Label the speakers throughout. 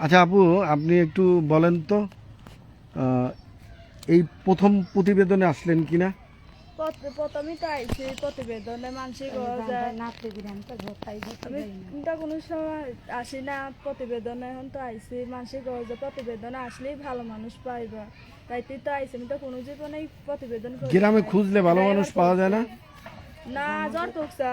Speaker 1: আচ্ছা আপু আপনি একটু বলেন তো এই প্রথম প্রতিবেদনে আসলেন কিনা?
Speaker 2: প্রথমেই তো আইছি প্রতিবেদনে মানসিক আমি তো কোনো সময় আসি না প্রতিবেদনে এখন তো আইছি মানসিক যে প্রতিবেদনে আসলেই ভালো মানুষ পাইবা। তাইতে তো আইছি আমি তো কোনো জীবনে প্রতিবেদন
Speaker 1: গ্রামে খুঁজলে ভালো মানুষ পাওয়া যায় না?
Speaker 2: না জ্বর টুকসা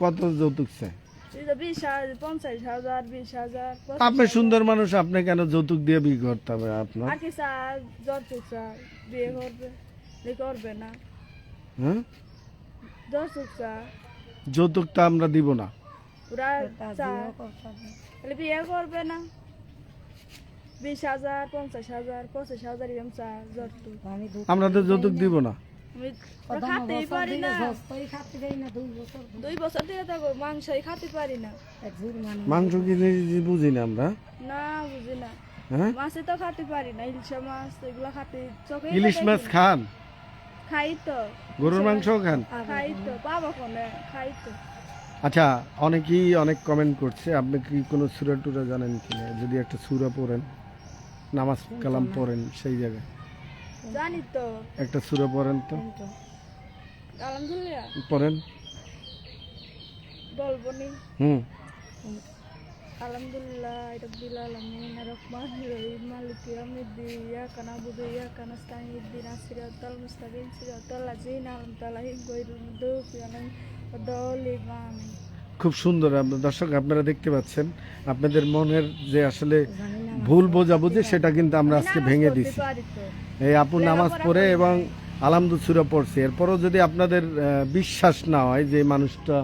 Speaker 1: কত যৌতুক
Speaker 2: যে বিশ হাজার পঞ্চাশ হাজার বিশ হাজার
Speaker 1: আপনি সুন্দর মানুষ আপনি কেন যৌতুক দিয়ে বিয়ে করতে হবে আপনার?
Speaker 2: আর কি চা জ্বর টুকসা বিয়ে করবে বিয়ে করবে না।
Speaker 1: হ্যাঁ?
Speaker 2: জ্বর টুকসা
Speaker 1: যৌতুকটা আমরা দিব না।
Speaker 2: ওরা তাহলে বিয়ে করবে না। বিশ হাজার পঞ্চাশ হাজার পঁচিশ হাজার এরকম জ্বর টুক
Speaker 1: আমরা তো যৌতুক দিব না।
Speaker 2: খাতেই পারি না। দুই বছর ধরে তো মাংসই খাতে পারি না।
Speaker 1: মাংস। কিনে বুঝি না আমরা?
Speaker 2: না বুঝি না।
Speaker 1: হ্যাঁ?
Speaker 2: মাছে তো খাতে পারি না ইলিশা মাছ এগুলো খাতে চোখে
Speaker 1: ইলিশ মাছ খান?
Speaker 2: খাই তো।
Speaker 1: গরুর মাংসও খান?
Speaker 2: খাই তো পাবো কোনে খাই তো।
Speaker 1: আচ্ছা অনেকেই অনেক কমেন্ট করছে আপনি কি কোনো সুরা টুরা জানেন কিনা? যদি একটা সুরা পড়েন নামাজ কালাম পড়েন সেই জায়গায়।
Speaker 2: জানি তো।
Speaker 1: একটা সুরা পড়েন তো।
Speaker 2: আলহামদুলিল্লাহ।
Speaker 1: পড়েন।
Speaker 2: বলব নি।
Speaker 1: হুম।
Speaker 2: আলহামদুলিল্লাহ রব্বিল আলামিন রহমান রহিম মালিক ইয়াউমিদ্দিন ইয়াকা নাবুদু ইয়াকা নাস্তাইন ইহদিনাস সিরাতাল মুস্তাকিম সিরাতাল লাযিনা আন'আমতা আলাইহিম গায়রিল মাগদুবি আলাইহিম ওয়াদ-দাল্লিন আমিন।
Speaker 1: খুব সুন্দর। আপনার দর্শক আপনারা দেখতে পাচ্ছেন আপনাদের মনের যে আসলে ভুল বোঝাবুঝি সেটা কিন্তু আমরা আজকে ভেঙে দিছি। এই আপু নামাজ পড়ে এবং আলামদু সুরা পড়ছে। এরপরও যদি আপনাদের বিশ্বাস না হয় যে মানুষটা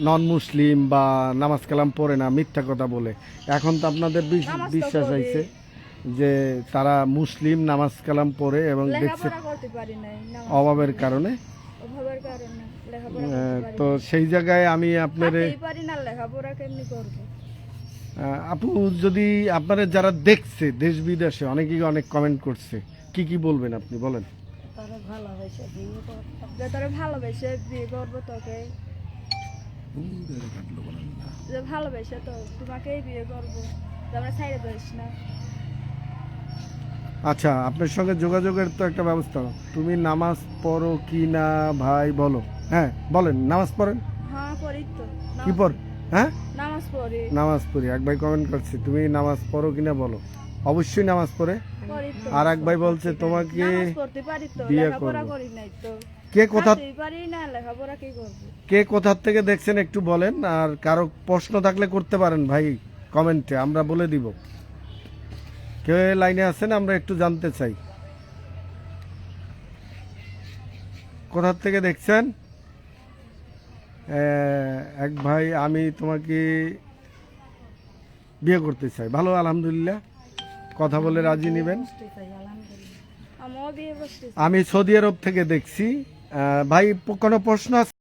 Speaker 1: নন মুসলিম বা নামাজ কালাম পড়ে না মিথ্যা কথা বলে এখন তো আপনাদের বিশ- বিশ্বাস। হয়েছে যে তারা মুসলিম নামাজ কালাম পড়ে এবং দেখছে অভাবের কারণে। তো সেই জায়গায় আমি আপনার
Speaker 2: কেমনি করব?
Speaker 1: আপু যদি আপনারা যারা দেখছে দেশ বিদেশে অনেকেই অনেক কমেন্ট করছে। কি কি বলবেন আপনি? বলেন।
Speaker 2: যে তোরা ভালোবেসে বিয়ে করব তোকে। যে ভালোবেসে তো তোমাকেই বিয়ে করব। আমরা ছাইড়ে দিস না।
Speaker 1: আচ্ছা আপনার সঙ্গে যোগাযোগের তো একটা ব্যবস্থা। তুমি নামাজ পড়ো কি না ভাই বলো। হ্যাঁ বলেন নামাজ পড়েন?
Speaker 2: হ্যাঁ পড়ি তো।
Speaker 1: কি পড় হ্যাঁ?
Speaker 2: নামাজ পড়ি।
Speaker 1: নামাজ পড়ি। এক ভাই কমেন্ট করছে তুমি নামাজ পড়ো কিনা বলো? অবশ্যই নামাজ পড়ে। আর এক ভাই বলছে তোমাকে বিয়ে করব।
Speaker 2: করি
Speaker 1: কে কোথা
Speaker 2: কি
Speaker 1: কোথার থেকে দেখছেন একটু বলেন আর কারও প্রশ্ন থাকলে করতে পারেন ভাই কমেন্টে আমরা বলে দিব। কেউ লাইনে আছেন আমরা একটু জানতে চাই। কোথার থেকে দেখছেন? এক ভাই আমি তোমাকে বিয়ে করতে চাই। ভালো আলহামদুলিল্লাহ। কথা বলে রাজি নেবেন। আমি সৌদি আরব থেকে দেখছি। আহ, ভাই কোনো প্রশ্ন আছে?